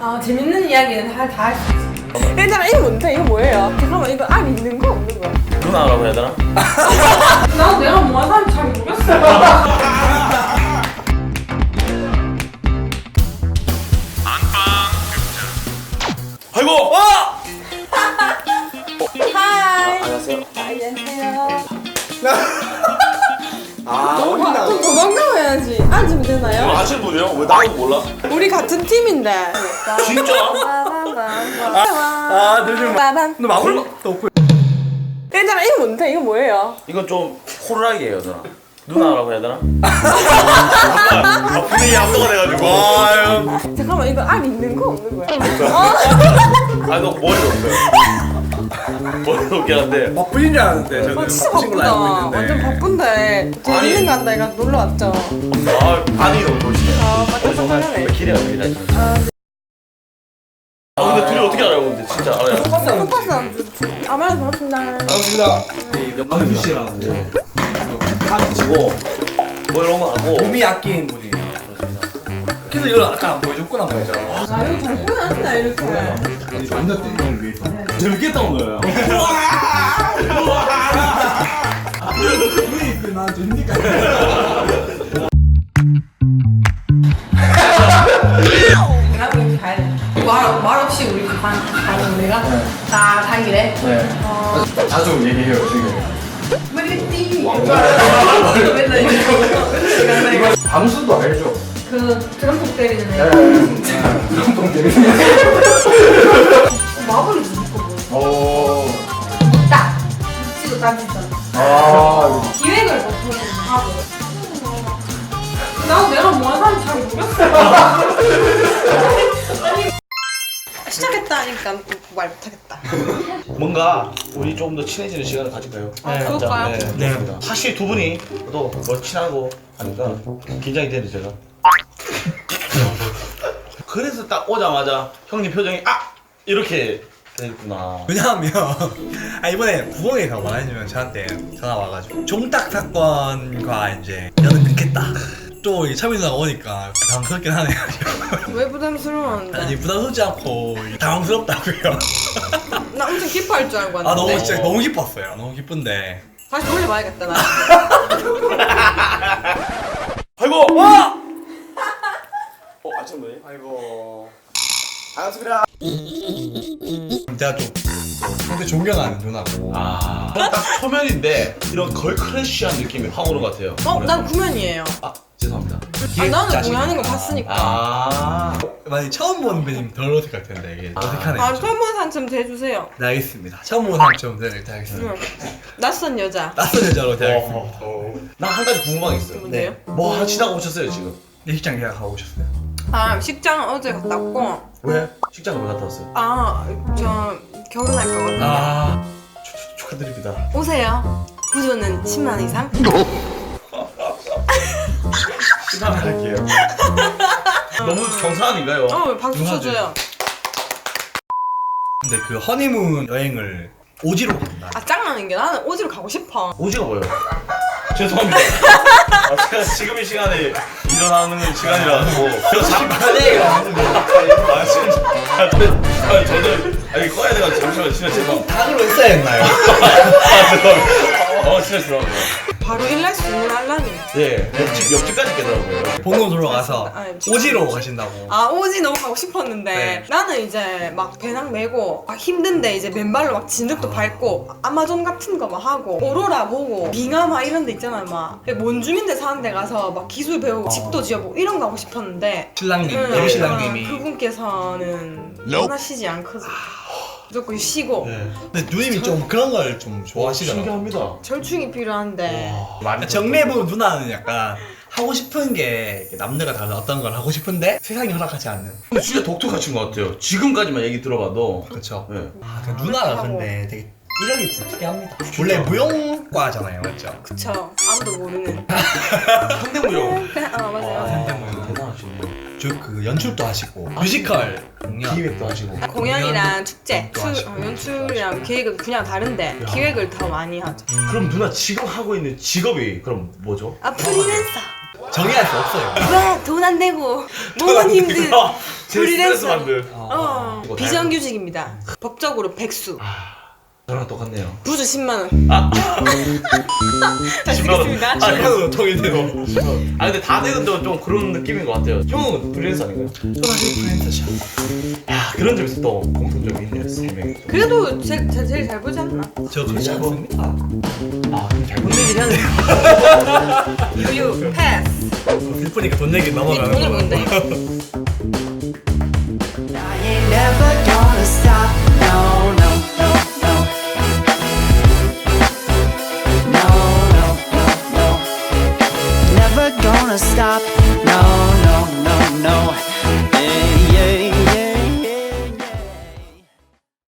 아 재밌는 이야기는 다 할 수 있어. 일단 이거 뭔데? 이거 뭐예요? 잠깐만 이거 알 있는 거 없는 거야? 누나라고 해야 되나? 나 내가 뭐 하는지 잘 모르겠어. 아이고! 어! 하이. 안녕하세요. 안녕하세요. 아, 좀 어린다. 도망가야지. 앉으면 되나요? 아시는 분이요? 왜 나도 몰라? 우리 같은 팀인데. 진짜? 아, 늦으면 빠밤. 너 마블 또 없고. 일단 이거 뭔데? 이거 뭐예요? 이건 좀 호루라기예요, 누나. 누나라고 해야 되나? 아, 분위기 압도가 돼가지고. 아유. 잠깐만 이거 알 있는 거 없는 거야? 아, 너 머리가 없어요. 머리가 없긴 한데. 바쁘신 줄 알았는데 저는 어, 진짜 바쁘신 걸로 바쁘다. 알고 있는데. 완전 바쁜데. 재밌는 거 한다. 이거 놀러 왔죠. 아, 너무 좋으시네요. 아, 맞다. 기대가 됩니다, 진짜. 아, 근데 둘이 어떻게 알아요, 근데? 진짜 알아요. 포커스 아마도 반갑습니다. 반갑습니다. 명수 씨랑 한 치고, 뭐 이런 거 하고. 몸이 아낀 분이에요. 그래서 이걸 아까 안 보여줬구나 말이죠. 아, 이거 잘 꾸몄다, 이렇게. 완전 이걸 위해서. 재밌게 했던 거예요. 난 재밌니까. 나도 이렇게 가야 돼. 말, 말 없이 우리 가, 가는 우리가 다 가기래. 네. 자주 얘기해요 지금. 맨날 이거. 맨날 이거. 방수도 알죠? 그 드럼통 때리는 애. 깜짝 재밌는 마블이 누구 거 오. 딱! 치고 따지잖아. 아. 기획을 보통 하고. 나도 내가 뭐 하는지 잘 모르겠어. 아니, 시작했다 하니까 말 못하겠다. 뭔가 우리 조금 더 친해지는 시간을 가질까요? 아, 그럴까요? 네, 네. 사실 두 분이 또뭐 친하고 하니까 긴장이 되는데 제가. 그래서 딱 오자마자 형님 표정이 아 이렇게 됐구나. 왜냐하면 아 이번에 부엉이가 말하자면 저한테 전화 와가지고 종딱 사건과 이제 연은 끊겠다 또 이게 차민 누나가 오니까 당황스럽긴 하네요 왜 부담스러웠는데? 아니 부담스럽지 않고 당황스럽다고요 나 엄청 기뻐할 줄 알고 왔는데. 아 너무 진짜 너무 기뻤어요 너무 기쁜데 다시 돌려봐야겠다, 나. 아이고 와. 어 아침 뭐예요? 아이고. 반갑습니다. 제가 좀 상당히 존경하는 누나고 아. 딱 초면인데 이런 걸크래쉬한 느낌이 확 오는 것 같아요. 어, 난 구면이에요. 아 죄송합니다. 아, 나는 공연하는 거. 봤으니까. 아. 만약 처음 보는 분이면 덜 어색할 텐데 이게 아, 좀. 처음 보는 사람 좀 대주세요. 네 알겠습니다 처음 보는 사람 좀 대하겠습니다 응. 낯선 여자. 낯선 여자로 대하겠습니다 어. 나한 가지 궁금한 게 있어요. 뭔데요? 뭐 하시다가 오셨어요 지금? 네, 일식장 예약하고 오셨어요 아, 식장 어제 갔다 왔고, 왜? 직장을 왜 갔다 왔어요? 아, 저 결혼할 거거든요. 아 축- 축하드립니다. 오세요. 구조는 10만 이상? 시간할게요. 너무 경사 아닌가요? 어, 박수 누나들. 쳐줘요. 근데 그 허니문 여행을 오지로 간다 아, 짱나는 게 나는 오지로 가고 싶어. 오지가 뭐예요? 죄송합니다. 아, 제가 지금 이 시간에 일어나는 시간이라서 저 잠깐 얘기가 아닌데. 아 진짜. 아, 저- 아, 저는 아니 꺼야 돼가지고 잠시만 진짜 죄송합니다. 닭으로 있어야 했나요? 아, 죄송합니다. 어 진짜 죄송합니다. 바로 일날 수 있는 알람이. 예 옆집 옆집까지 깨더라고요. 본으로 돌아가서 아, 오지로 가신다고 아, 오지 너무 가고 싶었는데, 네. 나는 이제 막 배낭 메고, 막 힘든데 이제 맨발로 막 진흙도 밟고, 아마존 같은 거 막 하고, 오로라 보고, 빙하 막 이런 데 있잖아요, 막. 원주민들 사는 데 가서 막 기술 배우고, 집도 지어보고, 이런 거 하고 싶었는데, 신랑님 응, 예비 응, 신랑님이 그분께서는 원하시지 않거든. 무조건 쉬고, 네. 근데 누님이 좀 그런 걸 좀 좋아하시더라고요 신기합니다. 절충이 필요한데, 많이 정리해보면 누나는 약간 하고 싶은 게 남들과 다른 어떤 걸 하고 싶은데 세상이 허락하지 않는 근데 진짜 독특하신 것 같아요. 지금까지만 얘기 들어봐도. 그렇죠 네. 아, 그 누나가. 근데 되게 이력이 좀 특이합니다 원래 무용과잖아요 맞죠? 그쵸. 아무도 모르는. 현대무용. 어, 맞아요. 대단하시네요. 저그 연출도 하시고 뮤지컬 공연 기획도 하시고. 공연이랑 축제, 또 출, 하시고. 어, 연출이랑 기획은 그냥 다른데 기획을 더 많이 하죠. 그럼 누나 지금 하고 있는 직업이 그럼 뭐죠? 아 프리랜서. 정의할 수 없어요. 왜 돈안 되고 몸은 힘든 아, 제 스트레스 프리랜서. 받는. 어 이거 비정규직입니다 법적으로 백수 저랑 똑같네요. 부주 10만 원 아, 잘 10만 원. 쓰겠습니다 아, 그래도 정의대로. 아 근데 다들은 좀, 좀 그런 느낌인 것 같아요. 형은 프리랜서 아닌가요? 저는 아직 프리랜서죠. 야 그런 점에서 또 공통점이 있네요. 세 명이. 또. 그래도 제, 제, 제일 잘 보지 않나? 저 그렇지 않습니다. 아 잘못 얘기를 하네. 유유 패스 슬프니까 돈이 넘어가는 돈을 거. 본다